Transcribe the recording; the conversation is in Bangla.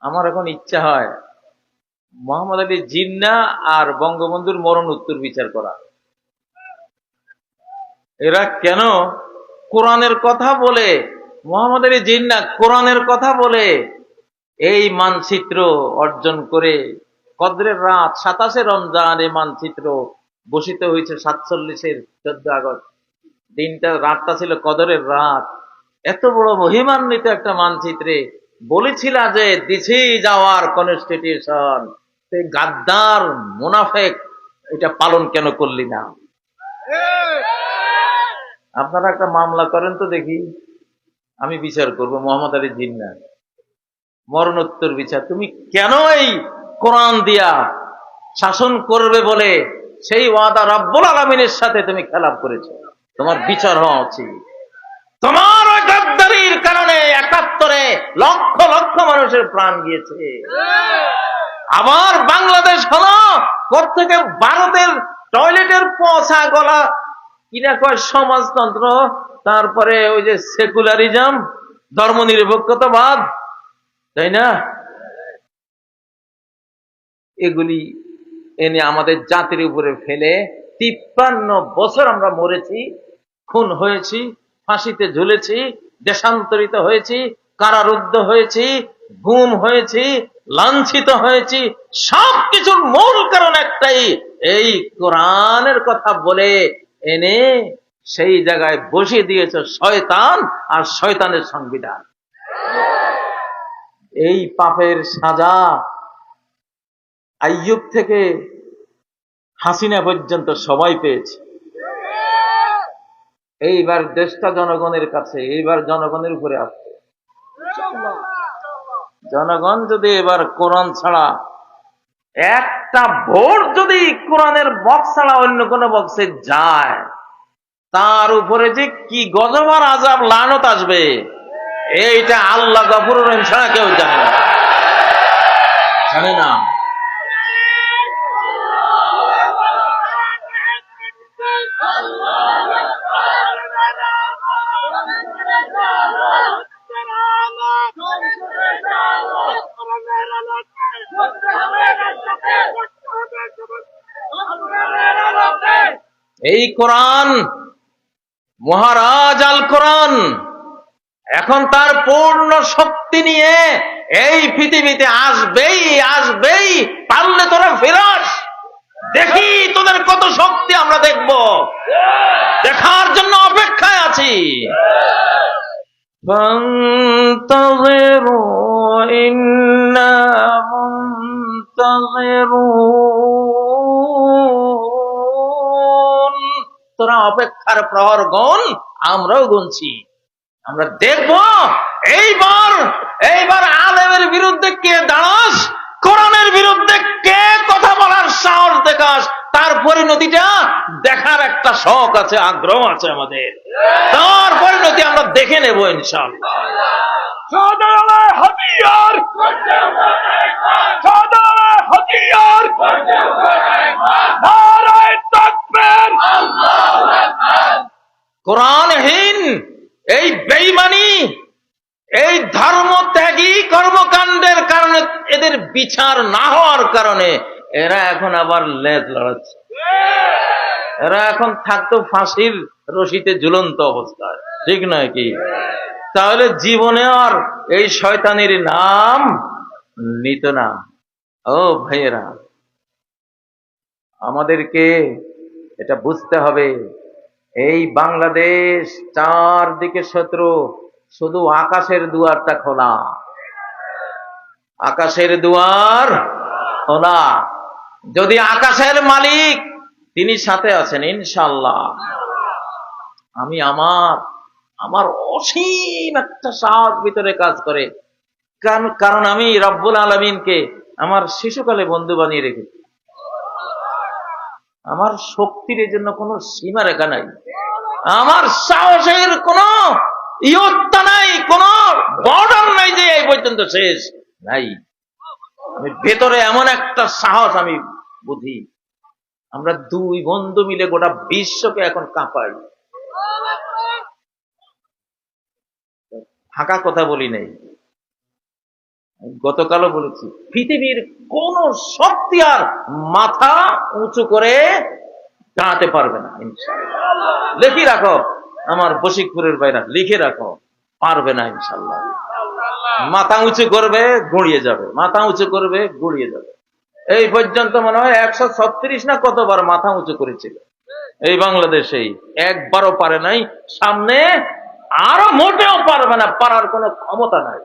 আমার এখন ইচ্ছা হয় মোহাম্মদ আলী জিন্না আর বঙ্গবন্ধুর মরণ উত্তর বিচার করা। এরা কেন কোরআনের কথা বলে? মোহাম্মদ আলী জিন্না কোরআনের কথা বলে। এই মানচিত্র অর্জন করে কদরের রাত সাতাশে রমজান এই মানচিত্র বসিত হয়েছে সাতচল্লিশের চোদ্দ আগস্ট। দিনটা, রাতটা ছিল কদরের রাত। এত বড় মহিমান্বিত একটা মানচিত্রে বলেছিল যে, দিছি যাওয়ার কনস্টিটিউশন। সেই গাদ্দার মুনাফেক, এটা পালন কেন করলি না? আপনারা একটা মামলা করেন তো দেখি। আমি বিচার করব, মোহাম্মদ আলী জিন্না মরণোত্তর বিচার। তুমি কেন এই কোরআন দিয়া শাসন করবে বলে সেই ওয়াদা রব্বুল আলমিনের সাথে তুমি খেলাপ করেছ? তোমার বিচার হওয়া উচিত। তোমার কারণে একাত্তরে লক্ষ লক্ষ মানুষের প্রাণ গিয়েছে। আবার বাংলাদেশ হলো থেকে ভারতের টয়লেটের পচা গলা, কিনা কয় সমাজতন্ত্র, তারপরে ওই যে সেকুলারিজম ধর্ম নিরপেক্ষতাবাদ তাই না? এগুলি এনে আমাদের জাতির উপরে ফেলে তিপ্পান্ন বছর আমরা মরেছি, খুন হয়েছি, ফাঁসিতে ঝুলেছি দেশান্তরিত হয়েছি, কারারুদ্ধ হয়েছি, গুম হয়েছি, লাঞ্ছিত হয়েছি, সবকিছুর মূল কারণ একটাই, এই কোরআনের কথা বলে এনে সেই জায়গায় বসিয়ে দিয়েছ শয়তান আর শয়তানের সংবিধান। এই পাপের সাজা আইয়ুব থেকে হাসিনা পর্যন্ত সবাই পেয়েছে। এইবার দেশটা জনগণের কাছে, এইবার জনগণের উপরে আসছে জনগণ যদি এবার কোরআন ছাড়া, একটা ভোট যদি কোরআনের বক্স ছাড়া অন্য কোন বক্সে যায়, তার উপরে যে কি গজবার আজাব লানত আসবে, এইটা আল্লাহ গফুর রহিম ছাড়া কেউ জানে না। জানে না। এই কোরআন মহারাজ আল কোরআন এখন তার পূর্ণ শক্তি নিয়ে এই পৃথিবীতে আসবেই আসবেই পারলে তোরা ফেরাস দেখি তোদের কত শক্তি আমরা দেখব দেখার জন্য অপেক্ষায় আছি فانتظروا إنا منتظرون তোরা অপেক্ষার প্রহর গণ আমরাও গুনছি। আমরা দেখব, এইবার এইবার আলেমের বিরুদ্ধে কে দাঁড়াস, কোরআনের বিরুদ্ধে কে কথা বলার সাহস দেখাস, তার পরিণতিটা দেখার একটা শখ আছে, আগ্রহ আছে আমাদের। তার পরিণতি আমরা দেখে নেব নারায় কোরআনহীন, এই বেইমানি এই ধর্ম ত্যাগী কর্মকাণ্ডের কারণে এদের বিচার না হওয়ার কারণে এরা এখন আবার লেজ লড়াচ্ছে। এরা এখন থাকতো ফাঁসির রশিতে ঝুলন্ত অবস্থায়, ঠিক নয় কি? তাহলে জীবনে আর এই শয়তানির নাম নিত না। ও ভাইয়েরা, আমাদেরকে এটা বুঝতে হবে। এই বাংলাদেশ চারদিকে শত্রু, শুধু আকাশের দুয়ারটা খোলা। আকাশের দুয়ার খোলা। যদি আকাশের মালিক, তিনি সাথে আছেন ইনশাল্লাহ আমি আমার আমার অসীম একটা সাহস ভিতরে কাজ করে। কারণ আমি রব্বুল আলমিনকে, আমার শিশুকালে বন্ধু বানিয়ে রেখেছি। আমার শক্তির জন্য কোনো সীমা রেখা নাই। আমার সাহসের কোনো ইয়ত্তা নাই, কোন বর্ডার নাই যে এই পর্যন্ত শেষ নাই। আমি ভেতরে এমন একটা সাহস আমি বুঝি। আমরা দুই বন্ধু মিলে গোটা বিশ্বকে এখন কাঁপাই। ফাঁকা কথা বলি নেই। গতকালও বলেছি, পৃথিবীর কোন শক্তি আর মাথা উঁচু করে দাঁড়াতে পারবে না লিখে রাখো, আমার বশিকপুরের বাইরা লিখে রাখো, পারবে না ইনশাল্লাহ মাথা উঁচু করবে, গড়িয়ে যাবে। মাথা উঁচু করবে, গুঁড়িয়ে যাবে। এই পর্যন্ত মনে হয় একশো ছত্রিশ না কতবার মাথা উঁচু করেছিল। এই বাংলাদেশেই একবারও পারে নাই, সামনে আরও মোটেও পারবে না, পারার কোনো ক্ষমতা নাই।